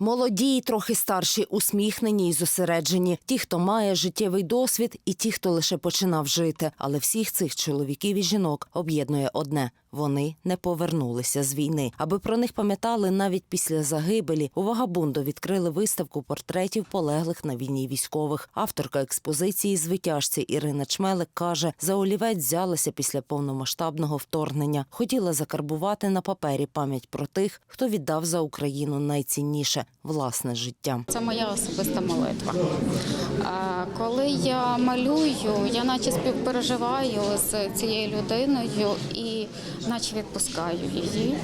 Молоді, й трохи старші, усміхнені й зосереджені. Ті, хто має життєвий досвід, і ті, хто лише починав жити. Але всіх цих чоловіків і жінок об'єднує одне. Вони не повернулися з війни. Аби про них пам'ятали навіть після загибелі. У Вагабунду відкрили виставку портретів полеглих на війні військових. Авторка експозиції звитяжці Ірина Чмелик каже, за олівець взялася після повномасштабного вторгнення. Хотіла закарбувати на папері пам'ять про тих, хто віддав за Україну найцінніше власне життя. Це моя особиста молитва. Коли я малюю, я наче співпереживаю з цією людиною і наче відпускаю її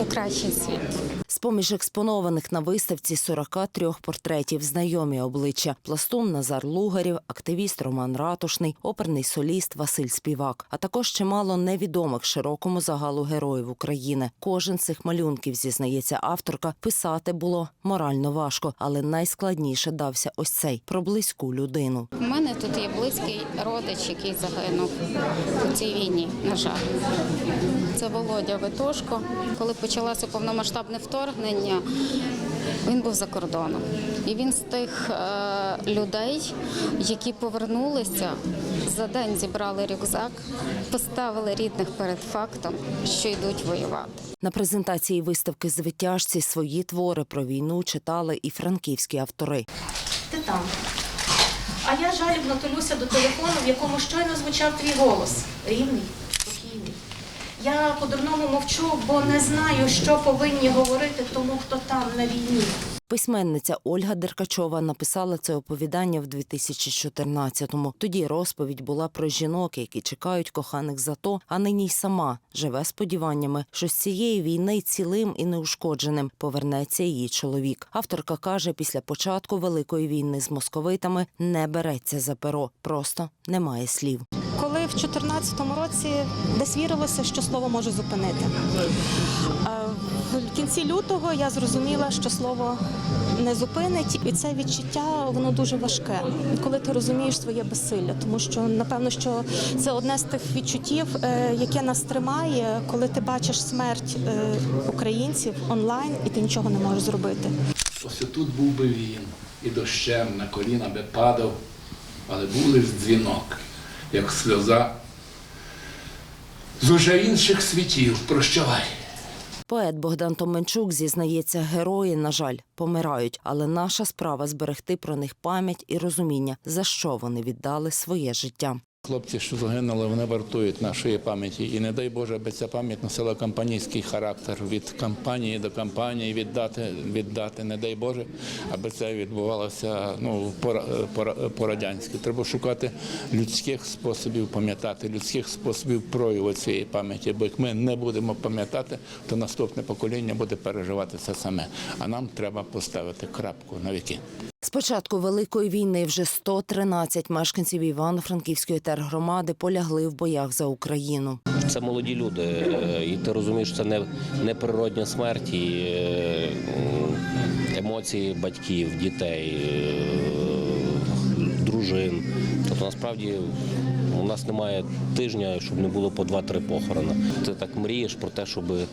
е, кращий світ. З-поміж експонованих на виставці 43 портретів знайомі обличчя пластун Назар Лугарів, активіст Роман Ратушний, оперний соліст Василь Співак, а також чимало невідомих широкому загалу героїв України. Кожен з цих малюнків, зізнається авторка, писати було морально важко, але найскладніше дався ось цей про близьку людину. У мене тут є близький родич, який загинув у цій війні, на жаль. Це Володя Витошко. Коли почалося повномасштабне вторгнення, він був за кордоном. І він з тих е, людей, які повернулися, за день зібрали рюкзак, поставили рідних перед фактом, що йдуть воювати. На презентації виставки звитяжці свої твори про війну читали і франківські автори. Ти там. А я жалібно тулюся до телефону, в якому щойно звучав твій голос. Рівний. Я по-дурному мовчу, бо не знаю, що повинні говорити тому, хто там на війні. Письменниця Ольга Деркачова написала це оповідання в 2014-му. Тоді розповідь була про жінок, які чекають коханих за то, а нині й сама живе сподіваннями, що з цієї війни цілим і неушкодженим повернеться її чоловік. Авторка каже, після початку великої війни з московитами не береться за перо, просто немає слів. коли в 2014 році десь вірилося, що слово може зупинити. В кінці лютого я зрозуміла, що слово не зупинить, і це відчуття воно дуже важке, коли ти розумієш своє безсилля, тому що напевно, що це одне з тих відчуттів, е, яке нас тримає, коли ти бачиш смерть е, українців онлайн, і ти нічого не можеш зробити. Ось тут був би він, і дощем на коліна би падав, але був лиш дзвінок, як сльоза з уже інших світів. Прощавай. Поет Богдан Томенчук зізнається, герої, на жаль, помирають, але наша справа зберегти про них пам'ять і розуміння, за що вони віддали своє життя. Хлопці, що загинули, вони вартують нашої пам'яті. І не дай Боже, аби ця пам'ять носила кампанійський характер від кампанії до кампанії віддати, віддати, не дай Боже, аби це відбувалося ну, по- по- по-радянськи. Треба шукати людських способів пам'ятати, людських способів прояву цієї пам'яті. Бо як ми не будемо пам'ятати, то наступне покоління буде переживати це саме. А нам треба поставити крапку на віки. З початку великої війни вже 113 мешканців Івано-Франківської тергромади полягли в боях за Україну. Це молоді люди, е, і ти розумієш, це не, не природня смерть, і е, емоції батьків, дітей, е, дружин. Тобто насправді у нас немає тижня, щоб не було по два-три похорона. Ти так мрієш про те, щоб е,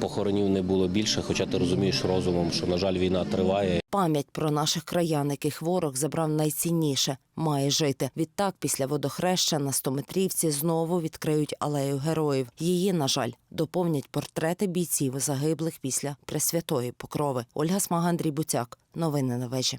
похоронів не було більше, хоча ти розумієш розумом, що, на жаль, війна триває. Пам'ять про наших краян, яких ворог забрав найцінніше, має жити. Відтак, після водохреща на стометрівці знову відкриють алею героїв. Її, на жаль, доповнять портрети бійців загиблих після Пресвятої Покрови. Ольга Смага, Андрій Буцяк. Новини на вежі.